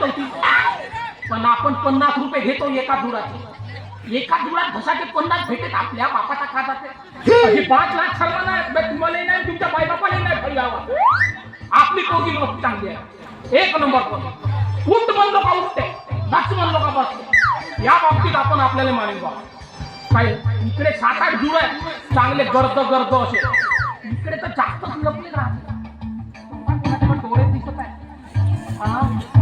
पण आपण पन्नास रुपये घेतो एका दुराचे. एका दुरात घसाचे पन्नास भेटत आपल्या बापाचा जाते अशी पाच लाख सर्व नाही बे तुम्हालाही नाही तुमच्या बाई बापालाही नाही फैलावा आपली पोगी मस्त चांगली आहे. एक नंबर पण उठ म्हणलो का उठते बस म्हणलो का बस? या बाबतीत आपण आपल्याला मानेल बा. काय इकडे सात आठ जुळ आहे चांगले गर्द गर्द असे. इकडे तर जास्तच लपले राहते. डोळे दिसत आहे.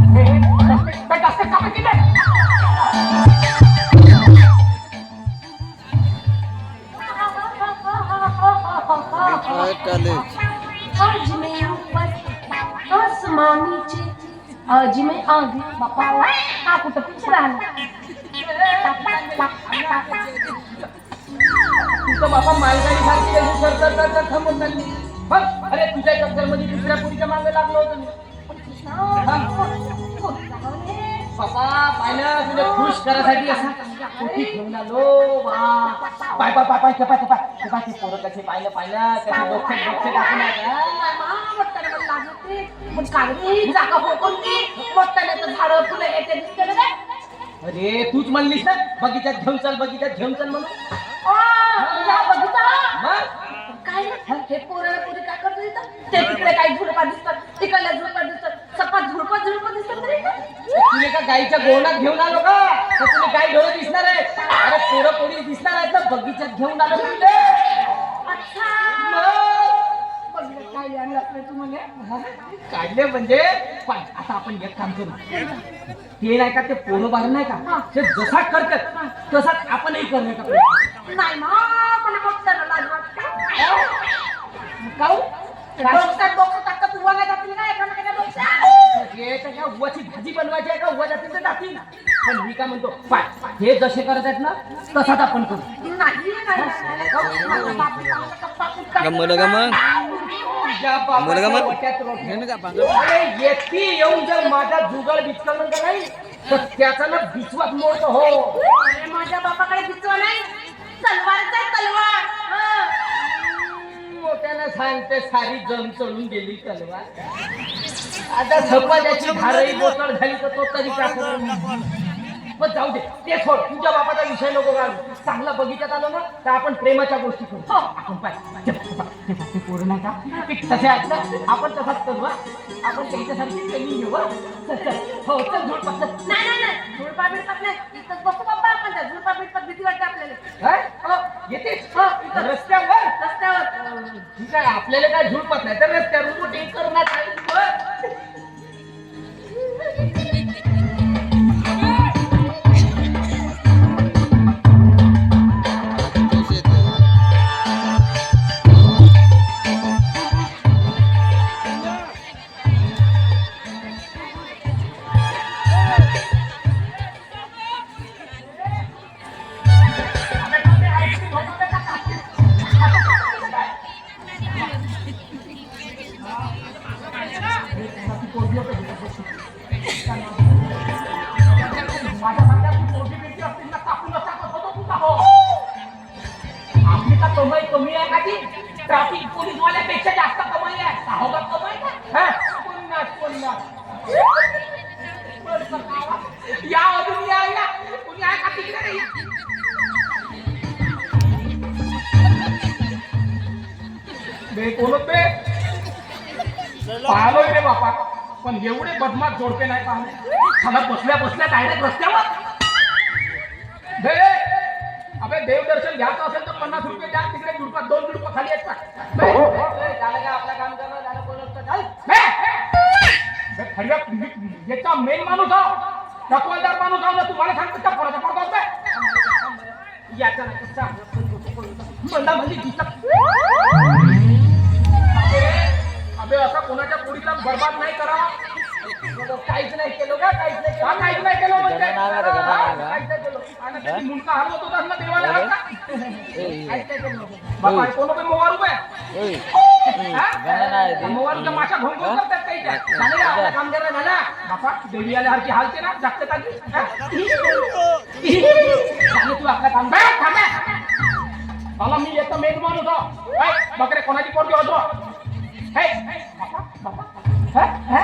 आज मैं आगे बापा हा तुझं बाबा मालगाडी सारखी त्याची थांबून चालली बघ अरे तुझ्या चक्करमध्ये दुसऱ्या पुरीच्या मागे लागलो होतो मी बाबा पाहिलं तुला खुश करायसाठी असा कुठे घेऊन आलो वा पाय पाय पाय पाय चपा चपा चपा ते पोरं कसे पाहिलं पाहिलं कसे डोक्यात डोक्यात टाकून आले, हा? अरे तूच म्हणलीस ना बगीच्यात घेऊन चल बगीच्यात घेऊन चल म्हणून काय? हे पोरं पोरी काय करतात इथं? ते तिकडे काही झुडपा दिसतात तिकडल्या झुडपा दिसतात सपाट झुडपा झुडपा दिसतात तरी इथं. तुला का गाईच्या गोवणात घेऊन आलो का? तर तुला गाई ढोरं दिसणार आहे अरे पोरं पोरी दिसणार आहेत ना? बगीच्यात घेऊन आलो मी तुले अच्छा. मग बघितलं काय आणलं असलं तू म्हणे काढले म्हणजे? पाय. आता आपण एक काम करू. ते नाही का ते पोरं बाहेर नाही का? ते जसा करतात तसाच आपणही करण्याचा प्रयत्न नाही ना मला बघताना लाज वाटते काऊ डोक्यात डोकं उभा नाही जातील ना डोक्यात. हे तर काय उवाची भाजी बनवायची आहे का? उवा जातील तर जातील. ना पण मी काय म्हणतो पाय हे जसे करत आहेत ना तसाच आपण करू. गमलं मुलगा मग? वट्यात रोट? अरे येती येऊन जर माझा जुगाड बिचकलं का नाही तर त्याचा ना बिचवात मोडतो हो. अरे माझ्या बापाकडे दिसतो नाही तलवारच आहे तलवार. मोठ्यानं सांगते सारी जम चढून गेली तलवार. आता सपाट्याची धारही बोचड झाली तर तो तरी काय पण जाऊ दे. ते सोड. तुझ्या बापाचा विषय नको घालू. चांगला बगीच्यात आलो ना तर आपण प्रेमाच्या गोष्टी करू. हो. आपण पाय. ते बघ, ते बघ, ते पोरं नाही का? ते तसे आहेत ना? आपण तसाच करू हा. आपण त्यांच्यासारखी ट्रेनिंग घेऊ हा. चल चल. हो चल झोड पटकन. नाही नाही नाही. झुडपा बिडपात नाही इथंच बसू बाप्पा आपण त्या झुडपा बिडपात भीती वाटते आपल्याला. काय? हो, येतेस? हो, इथं. रस्त्यावर. रस्त्यावर ठीक आहे आपल्याला काय झुडपत नाही तर रस्त्यावर. मोठे आली बघ. ट्रॅफिक पोलीस वाल्यापेक्षा जास्त कमाई आहे. हो का कमाई का हा? पन्नास पन्नास. या अजून या या. कोणी आहे का तिकडे? या. बे कोण बे? पाहिलोय रे बापा. पण एवढे बदमाश जोडपे नाही पाहिले मला बसल्या बसल्या डायरेक्ट रस्त्यावर. बे अबे देवदर्शन घ्यायचं असेल तर पन्नास रुपये मेन माणूस आहो टकवालदार माणूस आहो ना तुम्हाला सांगतो का पोराचा पडतो बे याचा नाही कसा मंदा म्हणजे दिसत अबे असा कोणाच्या पोरीचा बर्बाद नाही करावा. काहीच नाही केलं का काहीच नाही केलं. काहीच नाही केलं म्हणजे. का? काहीच नाही केलं. आणि मुंडका हलवत होतास ना देवाला. हात का? काहीच नाही केलं. बाबा कोण रुपये मोवा रुपये ओय, हा? गणना नाही ती. मोवारीच्या माशा घोंग घोंग करतात काही त्या. झालं का? आपलं काम जरा झालं बापा देवी आल्यासारखी हालते ना जास्त ताकी हा? झालं तू आपलं काम बे, थांब बे. चला मी येतो मेन माणूस हो. ऐ, बकरे कोणाची पोरगी होतो हे, बापा, बापा. हे, हे?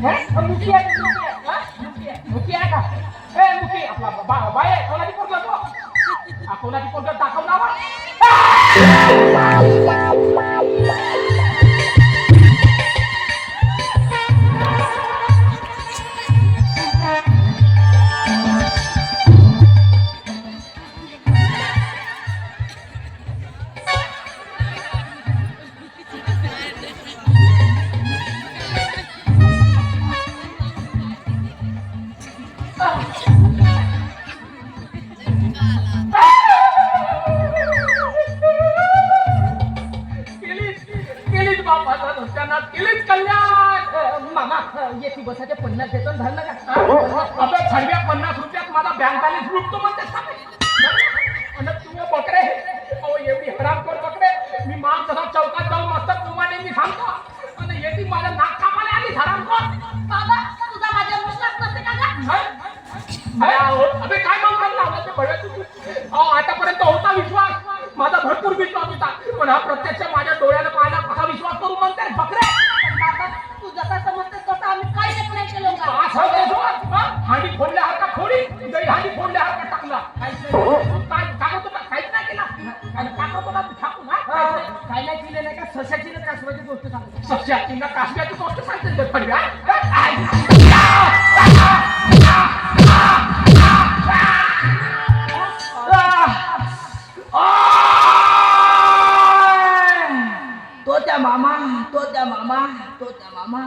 हे? मुकी आहे, मुकी आहे. हा? बा- बा- बाय कोणाची पोरग तो हा, कोणाची पोरग दाखव केलीच बापाचा नुकसानात केलीच कल्याण. मामा येती बसाचे पन्नास देतो आणि धरलं का? अबे खडव्या पन्नास रुपयात माझा बँक बॅलन्स लुटतो म्हणते आणि तुम्ही बकरे अहो एवढी हराम कर बकरे. मी मान कसा चौकात जाऊन मस्त तुम्हाला मी सांगतो. आणि येती माझ्या नाक कामाला आली हराम कर लावलं ते आतापर्यंत होता विश्वास. माझा भरपूर विश्वास होता. पण हा प्रत्यक्ष माझ्या डोळ्यानं पाहिला कसा विश्वास करू म्हणते बकरे तू जसा समजतेस तसं आम्ही काहीच नाही केलं? हा? हांडी फोडल्या हरका फोडी दही हांडी फोडल्या हरका टाकला. काय काय होतं का? काहीच नाही केला? काय काय होतं का? ठाकून हा? काहीच नाही. काय नाही केलं नाही का? सशाची ना कासवाची गोष्ट सांगतो. सशाची ना कासव्याची गोष्ट सांगते ते मामा.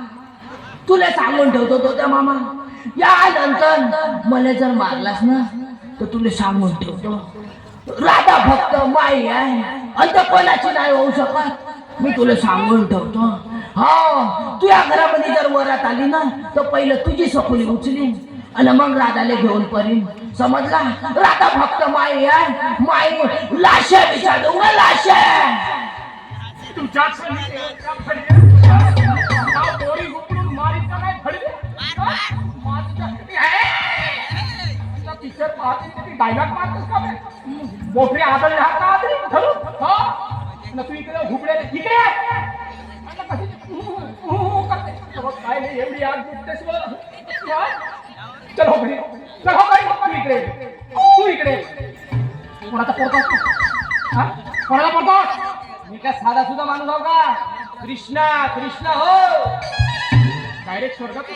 तुला सांगून ठेवतो तो त्या मामा. या नंतर मला जर मारलास ना तर तुला सांगून ठेवतो. राधा फक्त माई आहे अंत कोणाची नाही होऊ शकत. मी तुला सांगून ठेवतो. हो तू या घरामध्ये जर वरात आली ना तर पहिलं तुझी सकुली उचली आणि मग राधाला घेऊन परीन. समजला? राधा फक्त माई आहे. माई लाशा विचारू लाशा. तुझ्या टीचर पाहते किती डायलॉग मारतोस का बे? मोठे आदळले हात का आदळी? धरून? हा? न तू इकडे हुबळे इकडे काय नाही एवढी आग दुखतेस बरं. हा? चल हो घरी. चल हो घरी. तू इकडे तू इकडे कोणाचा पडतो हा? कोणाला पडतो मी काय साधा सुद्धा माणूस आहो का? कृष्णा कृष्णा हो. डायरेक्ट स्वर्गात